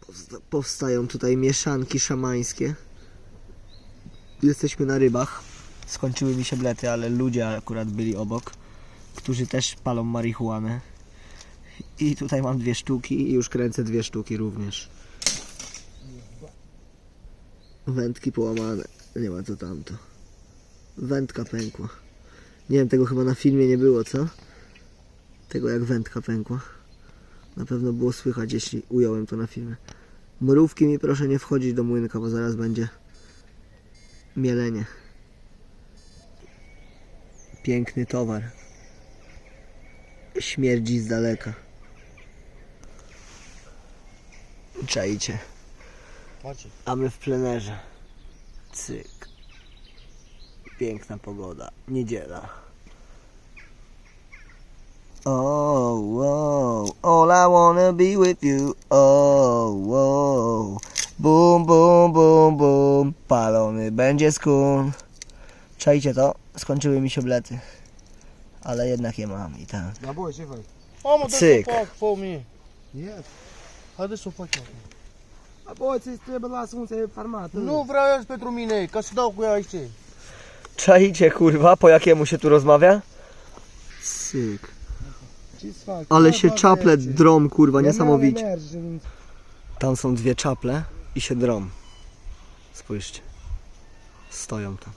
Powsta- Powstają tutaj mieszanki szamańskie. Jesteśmy na rybach. Skończyły mi się blety, ale ludzie akurat byli obok, którzy też palą marihuanę. I tutaj mam dwie sztuki i już kręcę dwie sztuki również. Wędki połamane. Nie ma co tamto. Wędka pękła. Nie wiem, tego chyba na filmie nie było, co? Tego jak wędka pękła. Na pewno było słychać, jeśli ująłem to na filmie. Mrówki mi proszę nie wchodzić do młynka, bo zaraz będzie mielenie. Piękny towar. Śmierdzi z daleka. Czajcie. A my w plenerze. Cyk. Piękna pogoda. Niedziela. Oh, wow. I wanna be with you. Oh, wow. Boom, boom, boom, boom. Palony będzie skun. Czajcie to? Skończyły mi się blety. Ale jednak je mam i tak. Na boi, ce faci? Mamă, dă Țic. să fac pomii. Yes. Haideți să o facem. Apoi ți trebuie la ascunse farmat. Nu vreau eu pentru mine, ca să dau cu ea aici. Czajcie kurwa, po jakiemu się tu rozmawia? Cyk. Ale się czaple drom kurwa, niesamowicie. Tam są dwie czaple i się drom. Spójrzcie. Stoją tam.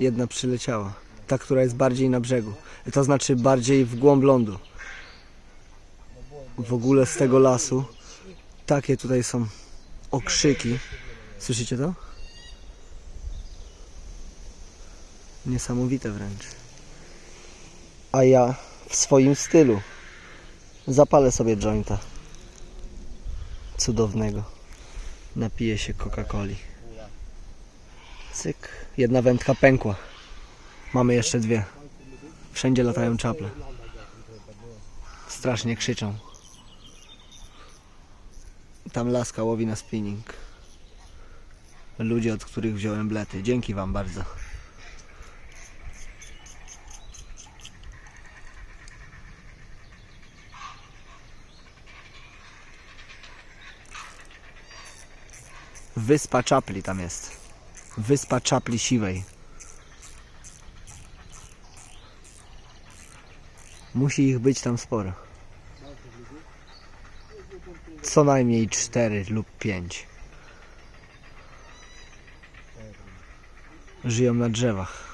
Jedna przyleciała. Ta, która jest bardziej na brzegu. To znaczy bardziej w głąb lądu. W ogóle z tego lasu. Takie tutaj są okrzyki. Słyszycie to? Niesamowite wręcz. A ja w swoim stylu zapalę sobie jointa. Cudownego. Napiję się Coca-Coli. Cyk. Jedna wędka pękła. Mamy jeszcze dwie. Wszędzie latają czaple. Strasznie krzyczą. Tam laska łowi na spinning. Ludzie, od których wziąłem blety. Dzięki Wam bardzo. Wyspa Czapli tam jest. Wyspa Czapli Siwej. Musi ich być tam sporo. Co najmniej cztery lub pięć. Żyją na drzewach.